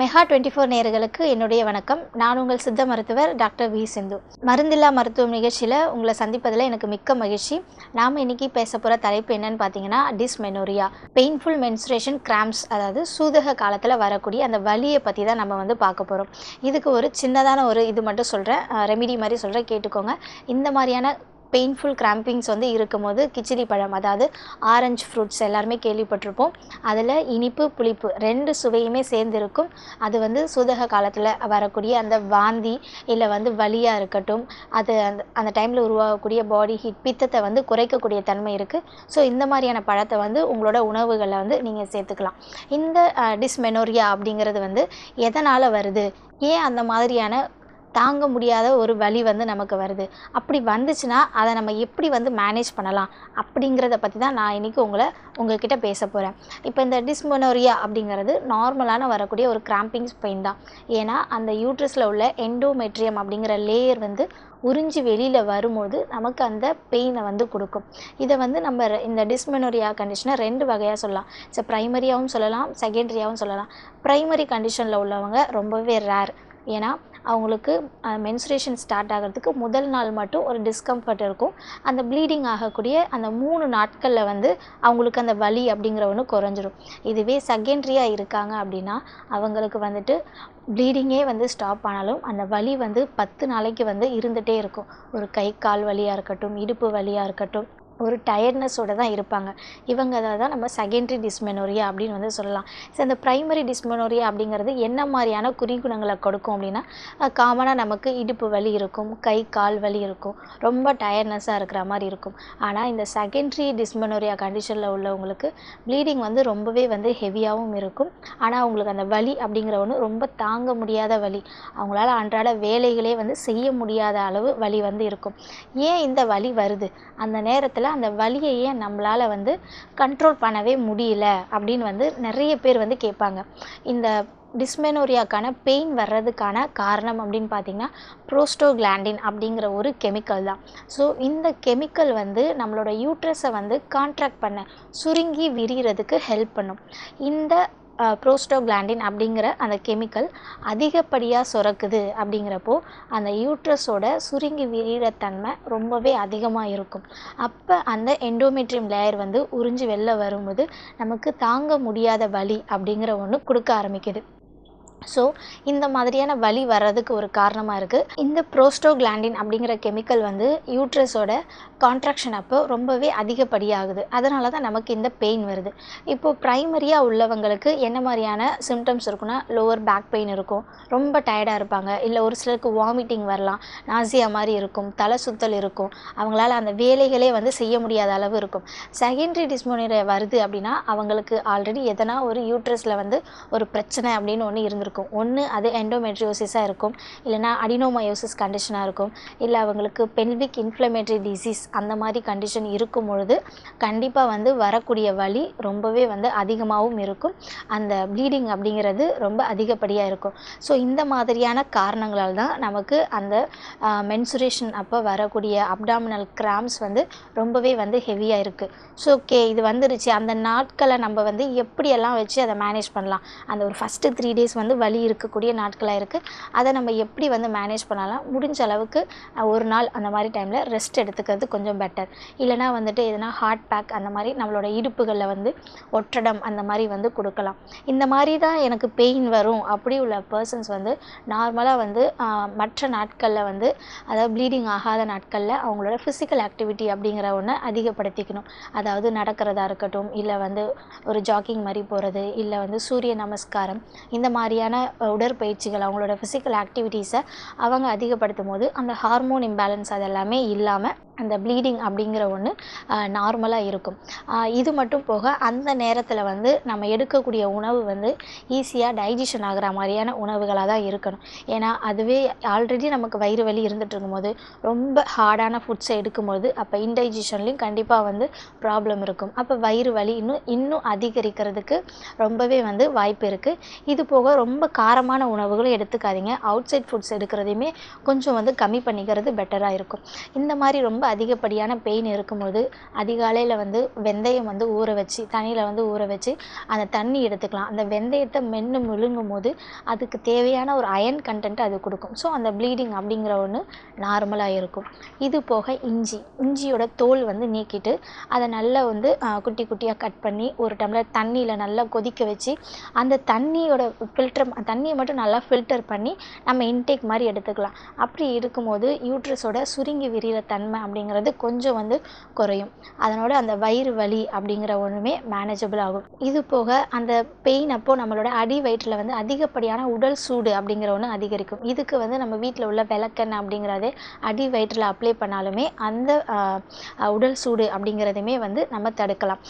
Mega twenty four நேயர்களுக்கு என்னுடைய வணக்கம். நான் உங்கள் சித்த மருத்துவர் டாக்டர் வி சிந்து. மருந்தில்லா மருத்துவம் நிகழ்ச்சியில் உங்களை சந்திப்பதில் எனக்கு மிக்க மகிழ்ச்சி. நாம் இன்னைக்கு பேச போகிற தலைப்பு என்னன்னு பார்த்தீங்கன்னா டிஸ்மெனோரியா பெயின்ஃபுல் மென்சுரேஷன் கிராம்ஸ் அதாவது சூதக காலத்தில் வரக்கூடிய அந்த வலியை பற்றி தான் நம்ம வந்து பார்க்க போகிறோம் இதுக்கு ஒரு சின்னதான ஒரு இது மட்டும் சொல்கிறேன் ரெமிடி மாதிரி சொல்கிறேன் கேட்டுக்கோங்க. இந்த மாதிரியான பெயின்ஃபுல் கிராம்பிங்ஸ் வந்து இருக்கும்போது கிச்சிடி பழம் அதாவது ஆரஞ்சு ஃப்ரூட்ஸ் எல்லாருமே கேள்விப்பட்டிருப்போம். அதில் இனிப்பு புளிப்பு ரெண்டு சுவையுமே சேர்ந்துருக்கும். அது வந்து சுதக காலத்தில் வரக்கூடிய அந்த வாந்தி இல்லை வந்து வலியாக இருக்கட்டும் அது அந்த அந்த டைமில் உருவாகக்கூடிய பாடி ஹீட் பித்தத்தை வந்து குறைக்கக்கூடிய தன்மை இருக்குது ஸோ இந்த மாதிரியான பழத்தை வந்து உங்களோட உணவுகளை வந்து நீங்கள் சேர்த்துக்கலாம். இந்த டிஸ்மெனோரியா அப்படிங்கிறது வந்து எதனால் வருது? ஏன் அந்த மாதிரியான தாங்க முடியாத ஒரு வலி வந்து நமக்கு வருது. அப்படி வந்துச்சுன்னா அதை நம்ம எப்படி வந்து மேனேஜ் பண்ணலாம்? அப்படிங்கிறத பற்றி தான் நான் இன்றைக்கி உங்களை உங்கள்கிட்ட பேச போகிறேன் இப்போ இந்த டிஸ்மொனோரியா அப்படிங்கிறது நார்மலான வரக்கூடிய ஒரு கிராம்பிங்ஸ் பெயின் தான். ஏன்னா அந்த யூட்ரஸில் உள்ள எண்டோமெட்ரியம் அப்படிங்கிற லேயர் வந்து உறிஞ்சி வெளியில் வரும்போது நமக்கு அந்த பெயினை வந்து கொடுக்கும். இதை வந்து நம்ம இந்த டிஸ்மெனோரியா கண்டிஷனை ரெண்டு வகையாக சொல்லலாம். ஸோ ப்ரைமரியாகவும் சொல்லலாம் செகண்டரியாகவும் சொல்லலாம். ப்ரைமரி கண்டிஷனில் உள்ளவங்க ரொம்பவே ரேர் ஏன்னா அவங்களுக்கு மென்சுரேஷன் ஸ்டார்ட் ஆகிறதுக்கு முதல் நாள் மட்டும் ஒரு டிஸ்கம்ஃபர்ட் இருக்கும். அந்த ப்ளீடிங் ஆகக்கூடிய அந்த மூணு நாட்களில் வந்து அவங்களுக்கு அந்த வலி அப்படிங்கிற ஒன்று குறைஞ்சிரும். இதுவே செகண்ட்ரியாக இருக்காங்க அப்படின்னா அவங்களுக்கு வந்துட்டு ப்ளீடிங்கே வந்து ஸ்டாப் ஆனாலும் அந்த வலி வந்து பத்து நாளைக்கு வந்து இருந்துகிட்டே இருக்கும். ஒரு கை கால் வலியாக இருக்கட்டும் இடுப்பு வலியாக இருக்கட்டும். ஒரு டயர்ட்னஸோடு தான் இருப்பாங்க. இவங்க அதை தான் நம்ம செகண்டரி டிஸ்மெனோரியா அப்படின்னு வந்து சொல்லலாம். ஸோ இந்த ப்ரைமரி டிஸ்மெனோரியா அப்படிங்கிறது என்ன மாதிரியான குறிகுணங்களை கொடுக்கும் அப்படின்னா காமனாக நமக்கு இடுப்பு வலி இருக்கும் கை கால் வலி இருக்கும். ரொம்ப டயர்ட்னஸாக இருக்கிற மாதிரி இருக்கும். ஆனால் இந்த செகண்டரி டிஸ்மெனோரியா கண்டிஷனில் உள்ளவங்களுக்கு ப்ளீடிங் வந்து ரொம்பவே வந்து ஹெவியாகவும் இருக்கும். ஆனால் அவங்களுக்கு அந்த வலி அப்படிங்கிற ஒன்று ரொம்ப தாங்க முடியாத வலி. அவங்களால அன்றாட வேலைகளே வந்து செய்ய முடியாத அளவு வலி வந்து இருக்கும். ஏன் இந்த வலி வருது? அந்த நேரத்தில் அந்த வலியை ஏன் நம்மளால் வந்து கண்ட்ரோல் பண்ணவே முடியல அப்படின்னு வந்து நிறைய பேர் வந்து கேட்பாங்க. இந்த டிஸ்மெனோரியாக்கான பெயின் வர்றதுக்கான காரணம் அப்படின்னு பார்த்தீங்கன்னா ப்ரோஸ்டோகிளாண்டின் அப்படிங்கிற ஒரு கெமிக்கல் தான். ஸோ இந்த கெமிக்கல் வந்து நம்மளோட யூட்ரஸை வந்து கான்ட்ராக்ட் பண்ண சுருங்கி விரிகிறதுக்கு ஹெல்ப் பண்ணும். இந்த ப்ரோஸ்டோகிளாண்டின் அப்படிங்கிற அந்த கெமிக்கல் அதிகப்படியாக சுரக்குது அப்படிங்கிறப்போ அந்த யூட்ரஸோட சுருங்கி விரிகிறத்தன்மை ரொம்பவே அதிகமாக இருக்கும். அப்போ அந்த எண்டோமெட்ரியம் லேயர் வந்து உறிஞ்சி வெளில வரும்போது நமக்கு தாங்க முடியாத வலி அப்படிங்கிற ஒன்று கொடுக்க ஆரம்பிக்குது. ஸோ இந்த மாதிரியான வலி வர்றதுக்கு ஒரு காரணமாக இருக்குது இந்த ப்ரோஸ்டோகிளாண்டின் அப்படிங்கிற கெமிக்கல் வந்து யூட்ரஸோட கான்ட்ராக்ஷன் அப்போ ரொம்பவே அதிகப்படியாகுது. அதனால தான் நமக்கு இந்த பெயின் வருது. இப்போது ப்ரைமரியாக உள்ளவங்களுக்கு என்ன மாதிரியான சிம்டம்ஸ் இருக்குன்னா லோவர் பேக் பெயின் இருக்கும். ரொம்ப டயர்டாக இருப்பாங்க. இல்லை ஒரு சிலருக்கு வாமிட்டிங் வரலாம். நாசியா மாதிரி இருக்கும். தலை சுத்தல் இருக்கும். அவங்களால அந்த வேலைகளே வந்து செய்ய முடியாத அளவு இருக்கும். செகண்டரி டிஸ்மோனியா வருது அப்படின்னா அவங்களுக்கு ஆல்ரெடி எதனா ஒரு யூட்ரஸில் வந்து ஒரு பிரச்சனை அப்படின்னு ஒன்று இருந்திருக்கும். ஒன்று அது எண்டோமெட்ரியோசிஸாக இருக்கும். இல்லைனா அடினோமயோசிஸ் கண்டிஷனாக இருக்கும். இல்லை அவங்களுக்கு பெல்விக் இன்ஃப்ளமேட்டரி டிசீஸ் அந்த மாதிரி கண்டிஷன் இருக்கும் பொழுது கண்டிப்பாக வந்து வரக்கூடிய வலி ரொம்பவே வந்து அதிகமாகவும் இருக்கும். அந்த ப்ளீடிங் அப்படிங்கிறது ரொம்ப அதிகப்படியாக இருக்கும். ஸோ இந்த மாதிரியான காரணங்களால் தான் நமக்கு அந்த மென்சுரேஷன் அப்போ வரக்கூடிய அப்டாமினல் கிராம்ஸ் வந்து ரொம்பவே வந்து ஹெவியாக இருக்குது ஸோ ஓகே இது வந்துருச்சு. அந்த நாட்களை நம்ம வந்து எப்படியெல்லாம் வச்சு அதை மேனேஜ் பண்ணலாம்? அந்த ஒரு ஃபஸ்ட்டு த்ரீ டேஸ் வந்து வலி இருக்கக்கூடிய நாட்களாக இருக்குது அதை நம்ம எப்படி வந்து மேனேஜ் பண்ணலாம்? முடிஞ்ச அளவுக்கு ஒரு நாள் அந்த மாதிரி டைமில் ரெஸ்ட் எடுத்துக்கிறது கொஞ்சம் பெட்டர் இல்லைனா வந்துட்டு எதுனா ஹார்ட் பேக் அந்த மாதிரி நம்மளோட இடுப்புகளில் வந்து ஒற்றடம் அந்த மாதிரி வந்து கொடுக்கலாம். இந்த மாதிரி தான் எனக்கு பெயின் வரும். அப்படி உள்ள பர்சன்ஸ் வந்து நார்மலாக வந்து மற்ற நாட்களில் வந்து அதாவது ப்ளீடிங் ஆகாத நாட்களில் அவங்களோட ஃபிசிக்கல் ஆக்டிவிட்டி அப்படிங்கிற ஒன்று அதிகப்படுத்திக்கணும். அதாவது நடக்கிறதா இருக்கட்டும் இல்லை வந்து ஒரு ஜாக்கிங் மாதிரி போகிறது இல்லை வந்து சூரிய நமஸ்காரம் இந்த மாதிரியான மாதிரியான உடற்பயிற்சிகள் அவங்களோட ஃபிசிக்கல் ஆக்டிவிட்டீஸை அவங்க அதிகப்படுத்தும் போது அந்த ஹார்மோன் இம்பேலன்ஸ் அதெல்லாமே இல்லாமல் அந்த ப்ளீடிங் அப்படிங்கிற ஒன்று நார்மலாக இருக்கும். இது மட்டும் போக அந்த நேரத்தில் வந்து நம்ம எடுக்கக்கூடிய உணவு வந்து ஈஸியாக டைஜஷன் ஆகிற மாதிரியான உணவுகளாக தான் இருக்கணும். ஏன்னா அதுவே ஆல்ரெடி நமக்கு வயிறு வலி இருந்துகிட்டு இருக்கும்போது ரொம்ப ஹார்டான ஃபுட்ஸை எடுக்கும்போது அப்போ இன்டைஜஷன்லேயும் கண்டிப்பாக வந்து ப்ராப்ளம் இருக்கும். அப்போ வயிறு வலி இன்னும் இன்னும் அதிகரிக்கிறதுக்கு ரொம்பவே வந்து வாய்ப்பு இருக்குது இது போக ரொம்ப காரமான உணவுகளும் எடுத்துக்காதீங்க. அவுட் சைட் ஃபுட்ஸ் எடுக்கிறதையுமே கொஞ்சம் வந்து கம்மி பண்ணிக்கிறது பெட்டராக இருக்கும். இந்த மாதிரி ரொம்ப ரொம்ப அதிகப்படியான பெயின் இருக்கும்போது அதிகாலையில் வந்து வெந்தயம் வந்து ஊற வச்சு தண்ணியில் வந்து ஊற வச்சு அந்த தண்ணி எடுத்துக்கலாம். அந்த வெந்தயத்தை மென்று முழுங்கும் போது அதுக்கு தேவையான ஒரு அயன் கண்டென்ட் அது கொடுக்கும். ஸோ அந்த ப்ளீடிங் அப்படிங்கிற ஒன்று நார்மலாக இருக்கும். இது போக இஞ்சி. இஞ்சியோட தோல் வந்து நீக்கிட்டு அதை நல்லா வந்து குட்டி குட்டியாக கட் பண்ணி ஒரு டம்ளர் தண்ணியில் நல்லா கொதிக்க வச்சு அந்த தண்ணியோட ஃபில்டர் தண்ணியை மட்டும் நல்லா ஃபில்டர் பண்ணி நம்ம இன்டேக் மாதிரி எடுத்துக்கலாம். அப்படி இருக்கும்போது யூட்ரஸோட சுருங்கி விரிகிற தன்மை அப்படிங்கிறது கொஞ்சம் வந்து குறையும். அதனோட அந்த வயிறு வலி அப்படிங்கிற ஒன்றுமே மேனேஜபிள் ஆகும். இது போக அந்த பெயின் அப்போ நம்மளோட அடி வயிற்றில் வந்து அதிகப்படியான உடல் சூடு அப்படிங்கிற ஒன்று அதிகரிக்கும். இதுக்கு வந்து நம்ம வீட்டில் உள்ள விளக்கெண்ணெய் அப்படிங்கிறதே அடி வயிற்றில் அப்ளை பண்ணாலுமே அந்த உடல் சூடு அப்படிங்கிறதுமே வந்து நம்ம தடுக்கலாம்.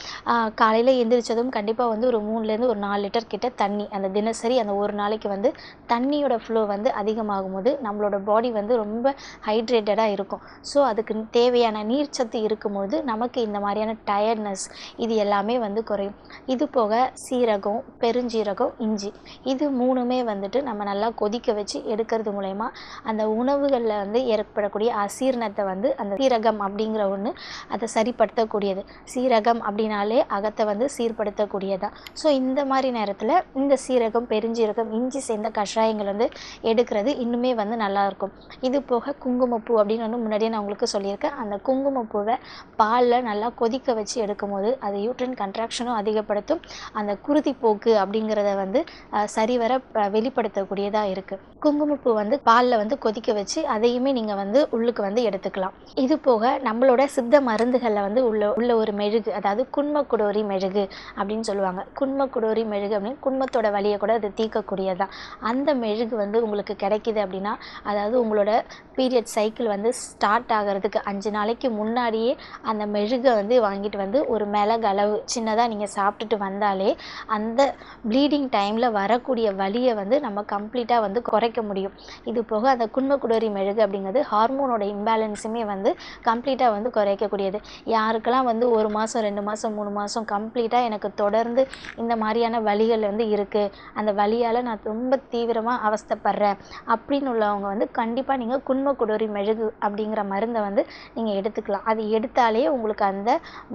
காலையில் எந்திரிச்சதும் கண்டிப்பாக வந்து ஒரு மூணுலேருந்து ஒரு நாலு லிட்டர் கிட்ட தண்ணி அந்த தினசரி அந்த ஒரு நாளைக்கு வந்து தண்ணியோட ஃப்ளோ வந்து அதிகமாகும் போது நம்மளோட பாடி வந்து ரொம்ப ஹைட்ரேட்டடாக இருக்கும். ஸோ அதுக்கு தேவையான நீர்ச்சத்து இருக்கும்போது நமக்கு இந்த மாதிரியான டயர்ட்னஸ் இது எல்லாமே வந்து குறையும். இது போக சீரகம் பெருஞ்சீரகம் இஞ்சி இது மூணுமே வந்துட்டு நம்ம நல்லா கொதிக்க வச்சு எடுக்கிறது மூலயமா அந்த உணவுகளில் வந்து ஏற்படக்கூடிய அசீரணத்தை வந்து அந்த சீரகம் அப்படிங்கிற ஒன்று அதை சரிப்படுத்தக்கூடியது. சீரகம் அப்படின்னாலே அகத்தை வந்து சீர்படுத்தக்கூடியதான் ஸோ இந்த மாதிரி நேரத்தில் இந்த சீரகம் பெருஞ்சீரகம் இஞ்சி சேர்ந்த கஷாயங்கள் வந்து எடுக்கிறது இன்னுமே வந்து நல்லாயிருக்கும் இது போக குங்குமப்பூ அப்படின்னு வந்து முன்னாடியே நான் உங்களுக்கு சொல்லியிருக்கேன். அந்த குங்குமப்பூவை பாலில் நல்லா கொதிக்க வச்சு எடுக்கும்போது அது யூட்ரன் கன்ட்ராக்ஷனும் அதிகப்படுத்தும். அந்த குருதி போக்கு அப்படிங்கிறத வந்து சரிவர வெளிப்படுத்தக்கூடியதாக இருக்குது குங்குமப்பூ வந்து பாலில் வந்து கொதிக்க வச்சு அதையுமே நீங்கள் வந்து உள்ளுக்கு வந்து எடுத்துக்கலாம். இது போக நம்மளோட சித்த மருந்துகளில் வந்து உள்ள உள்ள ஒரு மெழுகு அதாவது குன்மக்குடோரி மெழுகு அப்படின்னு சொல்லுவாங்க. குன்மக்குடோரி மெழுகு அப்படின்னு குன்மத்தோட வழியை கூட அது தீர்க்கக்கூடியதான் அந்த மெழுகு வந்து உங்களுக்கு கிடைக்கிது அப்படின்னா அதாவது உங்களோட பீரியட் சைக்கிள் வந்து ஸ்டார்ட் ஆகிறதுக்கு அஞ்சு நாளைக்கு முன்னாடியே அந்த மெழுகை வந்து வாங்கிட்டு வந்து ஒரு மிளகு அளவு சின்னதாக நீங்கள் சாப்பிட்டுட்டு வந்தாலே அந்த ப்ளீடிங் டைமில் வரக்கூடிய வலியை வந்து நம்ம கம்ப்ளீட்டாக வந்து குறைக்க முடியும். இது போக அந்த குன்மக்குடரி மெழுகு அப்படிங்கிறது ஹார்மோனோட இம்பேலன்ஸுமே வந்து கம்ப்ளீட்டாக வந்து குறைக்கக்கூடியது. யாருக்கெல்லாம் வந்து ஒரு மாதம் ரெண்டு மாதம் மூணு மாதம் கம்ப்ளீட்டாக எனக்கு தொடர்ந்து இந்த மாதிரியான வலிகள் வந்து இருக்குது அந்த வலியால் நான் ரொம்ப தீவிரமாக அவஸ்தைப்படுறேன் அப்படின்னு உள்ளவங்க வந்து கண்டிப்பாக நீங்கள் குன்மக்குடரி மெழுகு அப்படிங்கிற மருந்தை வந்து நீங்கள் எடுத்துக்கலாம். அது எடுத்தாலே உங்களுக்கு அந்த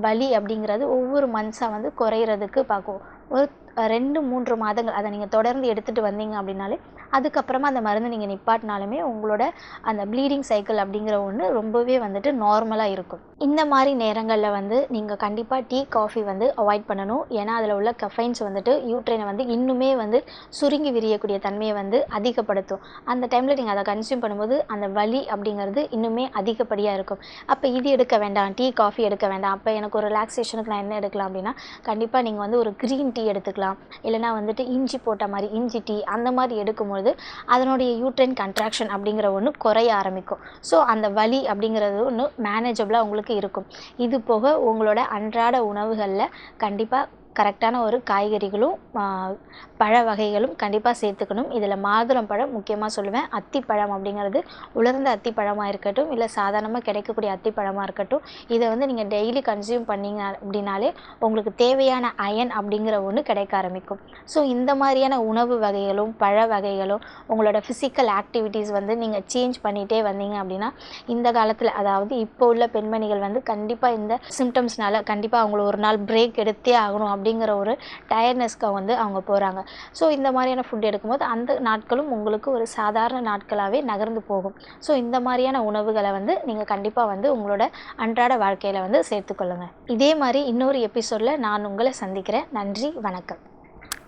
வலி அப்படிங்கிறது ஒவ்வொரு மந்த்ஸாக வந்து குறையிறதுக்கு பார்க்கும். ஒரு ரெண்டு மூன்று மாதங்கள் அதை நீங்கள் தொடர்ந்து எடுத்துகிட்டு வந்தீங்க அப்படின்னாலே அதுக்கப்புறமா அந்த மருந்து நீங்கள் நிப்பாட்டினாலுமே உங்களோட அந்த ப்ளீடிங் சைக்கிள் அப்படிங்கிற ஒன்று ரொம்பவே வந்துட்டு நார்மலாக இருக்கும். இந்த மாதிரி நேரங்களில் வந்து நீங்கள் கண்டிப்பாக டீ காஃபி வந்து அவாய்ட் பண்ணணும். ஏன்னா அதில் உள்ள கஃபைன்ஸ் வந்துட்டு யூட்ரைனை வந்து இன்னுமே வந்து சுருங்கி விரியக்கூடிய தன்மையை வந்து அதிகப்படுத்தும். அந்த டைமில் நீங்கள் அதை கன்சியூம் பண்ணும்போது அந்த வலி அப்படிங்கிறது இன்னுமே அதிகப்படியாக இருக்கும். அப்போ இது எடுக்க வேண்டாம் டீ காஃபி எடுக்க வேண்டாம். அப்போ எனக்கு ஒரு ரிலாக்ஸேஷனுக்கு நான் என்ன எடுக்கலாம் அப்படின்னா கண்டிப்பாக நீங்கள் வந்து ஒரு க்ரீன் டீ எடுத்துக்கலாம். இல்லைனா வந்துட்டு இஞ்சி போட்ட மாதிரி இஞ்சி டீ அந்த மாதிரி பொழுது அதனுடைய யூட்ரைன் கன்ட்ராக்ஷன் அப்படிங்கிற ஒன்று குறைய ஆரம்பிக்கும். ஸோ அந்த வலி அப்படிங்கிறது ஒன்று மேனேஜபிளாக உங்களுக்கு இருக்கும். இது போக உங்களோட அன்றாட உணவுகளில் கண்டிப்பாக கரெக்டான ஒரு காய்கறிகளும் பழ வகைகளும் கண்டிப்பாக சேர்த்துக்கணும். இதில் மாதுளம் பழம் முக்கியமாக சொல்லுவேன். அத்திப்பழம் அப்படிங்கிறது உலர்ந்த அத்திப்பழமாக இருக்கட்டும் இல்லை சாதாரணமாக கிடைக்கக்கூடிய அத்திப்பழமாக இருக்கட்டும் இதை வந்து நீங்கள் டெய்லி கன்சியூம் பண்ணிங்க அப்படின்னாலே உங்களுக்கு தேவையான அயன் அப்படிங்கிற ஒன்று கிடைக்க ஆரம்பிக்கும். ஸோ இந்த மாதிரியான உணவு வகைகளும் பழ வகைகளும் உங்களோட ஃபிசிக்கல் ஆக்டிவிட்டீஸ் வந்து நீங்கள் சேஞ்ச் பண்ணிகிட்டே வந்தீங்க அப்படின்னா இந்த காலத்தில் அதாவது இப்போ உள்ள பெண்மணிகள் வந்து கண்டிப்பாக இந்த சிம்டம்ஸ்னால கண்டிப்பாக அவங்கள ஒரு நாள் பிரேக் எடுத்தே ஆகணும் அப்படி அப்படிங்கிற ஒரு டயர்னஸ்க்கு வந்து அவங்க போகிறாங்க ஸோ இந்த மாதிரியான ஃபுட் எடுக்கும்போது அந்த நாட்களும் உங்களுக்கு ஒரு சாதாரண நாட்களாகவே நகர்ந்து போகும். ஸோ இந்த மாதிரியான உணவுகளை வந்து நீங்கள் கண்டிப்பாக வந்து உங்களோட அன்றாட வாழ்க்கையில் வந்து சேர்த்துக்கொள்ளுங்கள் இதே மாதிரி இன்னொரு எபிசோடில் நான் உங்களை சந்திக்கிறேன். நன்றி வணக்கம்.